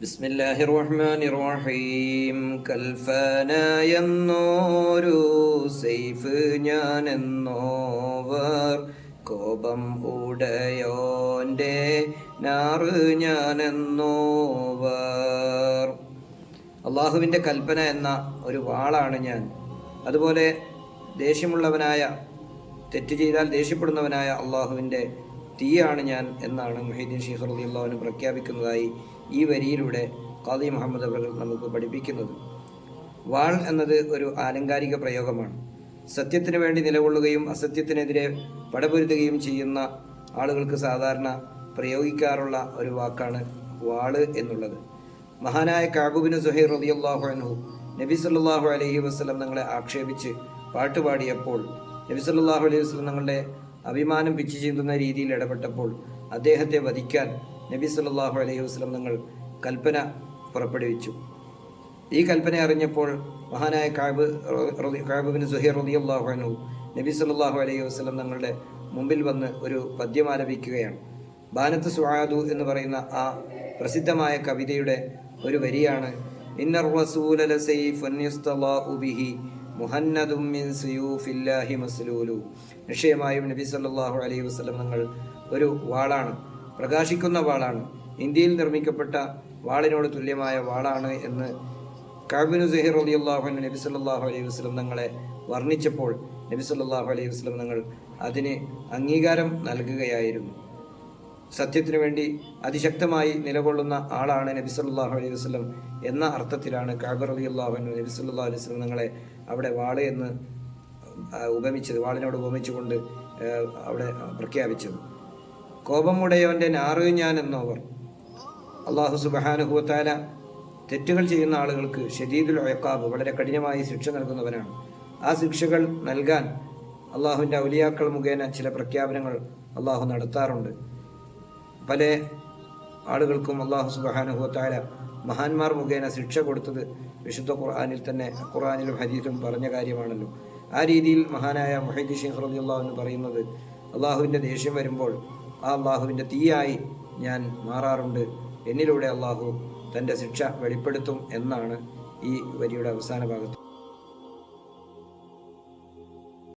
بسم الله الرحمن الرحيم കൽഫന എന്നോരു Saif ഞാൻ എന്നോവർ കോപം ഉടയോന്റെ നാറ് ഞാൻ എന്നോവർ അള്ളാഹുവിൻ്റെ കൽപ്പന എന്ന ഒരു വാളാണ് ഞാൻ അതുപോലെ ദേഷ്യമുള്ളവനായ തെറ്റ് ചെയ്താൽ ദേഷ്യപ്പെടുന്നവനായ അള്ളാഹുവിൻ്റെ തീയാണ് ഞാൻ എന്നാണ് മൊഹീദ്ദീൻ ഷീഖ് റലി അള്ളാഹുവിന് പ്രഖ്യാപിക്കുന്നതായി ഈ വരിയിലൂടെ ഖാദി മുഹമ്മദ് അവർ നമുക്ക് പഠിപ്പിക്കുന്നത്. വാൾ എന്നത് ഒരു ആലങ്കാരിക പ്രയോഗമാണ്. സത്യത്തിന് വേണ്ടി നിലകൊള്ളുകയും അസത്യത്തിനെതിരെ പടപൊരുത്തുകയും ചെയ്യുന്ന ആളുകൾക്ക് സാധാരണ പ്രയോഗിക്കാറുള്ള ഒരു വാക്കാണ് വാൾ എന്നുള്ളത്. മഹാനായ കാബുബിന് സുഹൈർ റളിയല്ലാഹു അൻഹു നബി സല്ലാഹു അലഹി വസ്ലം തങ്ങളെ ആക്ഷേപിച്ച് പാട്ടുപാടിയപ്പോൾ നബി സല്ലാഹു അലൈഹി വസ്ലം തങ്ങളുടെ അഭിമാനം പിച്ചു ചീന്തുന്ന രീതിയിൽ ഇടപെട്ടപ്പോൾ അദ്ദേഹത്തെ വധിക്കാൻ നബി സല്ലാഹു അലൈഹി വസ്ലം തങ്ങൾ കൽപ്പന പുറപ്പെടുവിച്ചു. ഈ കൽപ്പന അറിഞ്ഞപ്പോൾ മഹാനായ കാബ് കാബുബിന് സുഹീർ റളിയല്ലാഹു അള്ളാഹുനു നബി സല്ലാഹു അലൈഹി വസ്ലം തങ്ങളുടെ മുമ്പിൽ വന്ന് ഒരു പദ്യം ആലപിക്കുകയാണ്. ബാനത്ത് സുഹാദു എന്ന് പറയുന്ന ആ പ്രസിദ്ധമായ കവിതയുടെ ഒരു വരിയാണ് ഇന്നർ റസൂലി മിൻ മസ്ലൂലു. നിശ്ചയമായും നബി സല്ലാഹു അലൈഹി വസ്ലം തങ്ങൾ ഒരു വാളാണ് പ്രകാശിക്കുന്ന വാളാണ് ഇന്ത്യയിൽ നിർമ്മിക്കപ്പെട്ട വാളിനോട് തുല്യമായ വാളാണ് എന്ന് കാബിനു സഹിർ അലി അള്ളാഹു നബി സല്ലാഹു അലൈഹി വസ്ലം തങ്ങളെ വർണിച്ചപ്പോൾ നബി സല്ലാഹു അലൈഹി വസ്ലം തങ്ങൾ അതിന് അംഗീകാരം നൽകുകയായിരുന്നു. സത്യത്തിനു വേണ്ടി അതിശക്തമായി നിലകൊള്ളുന്ന ആളാണ് നബി സല്ലല്ലാഹു അലൈഹി വസ്ലം എന്ന അർത്ഥത്തിലാണ് കാബർ അലി അൻഹു നബി സല്ലല്ലാഹു അലൈഹി വസ്ലം നിങ്ങളെ അവിടെ വാൾ എന്ന് ഉപമിച്ചത് വാളിനോട് ഉപമിച്ചുകൊണ്ട് അവിടെ പ്രഖ്യാപിച്ചത്. കോപമുടയവന്റെ നാറു ഞാൻ എന്നവർ. അള്ളാഹു സുബഹാനുഭവത്താല തെറ്റുകൾ ചെയ്യുന്ന ആളുകൾക്ക് ഷദീദുൽ ഒയക്കാബ് വളരെ കഠിനമായി ശിക്ഷ നൽകുന്നവനാണ്. ആ ശിക്ഷകൾ നൽകാൻ അള്ളാഹുവിന്റെ ഔലിയാക്കൾ മുഖേന ചില പ്രഖ്യാപനങ്ങൾ അള്ളാഹു നടത്താറുണ്ട്. പല ആളുകൾക്കും അള്ളാഹു സുബാനുഹുത്താല മഹാന്മാർ മുഖേന ശിക്ഷ കൊടുത്തത് വിശുദ്ധ ഖുർആാനിൽ തന്നെ ഖുർആാനിലും ഹദീസും പറഞ്ഞ കാര്യമാണല്ലോ. ആ രീതിയിൽ മഹാനായ മൊഹൈദ് ഷെയ്ഖ് റബി അള്ളാഹു എന്ന് പറയുന്നത് അള്ളാഹുവിന്റെ ദേഷ്യം വരുമ്പോൾ ആ അള്ളാഹുവിന്റെ തീയായി ഞാൻ മാറാറുണ്ട് എന്നിലൂടെ അള്ളാഹു തന്റെ ശിക്ഷ വെളിപ്പെടുത്തും എന്നാണ് ഈ വരിയുടെ അവസാന ഭാഗത്ത്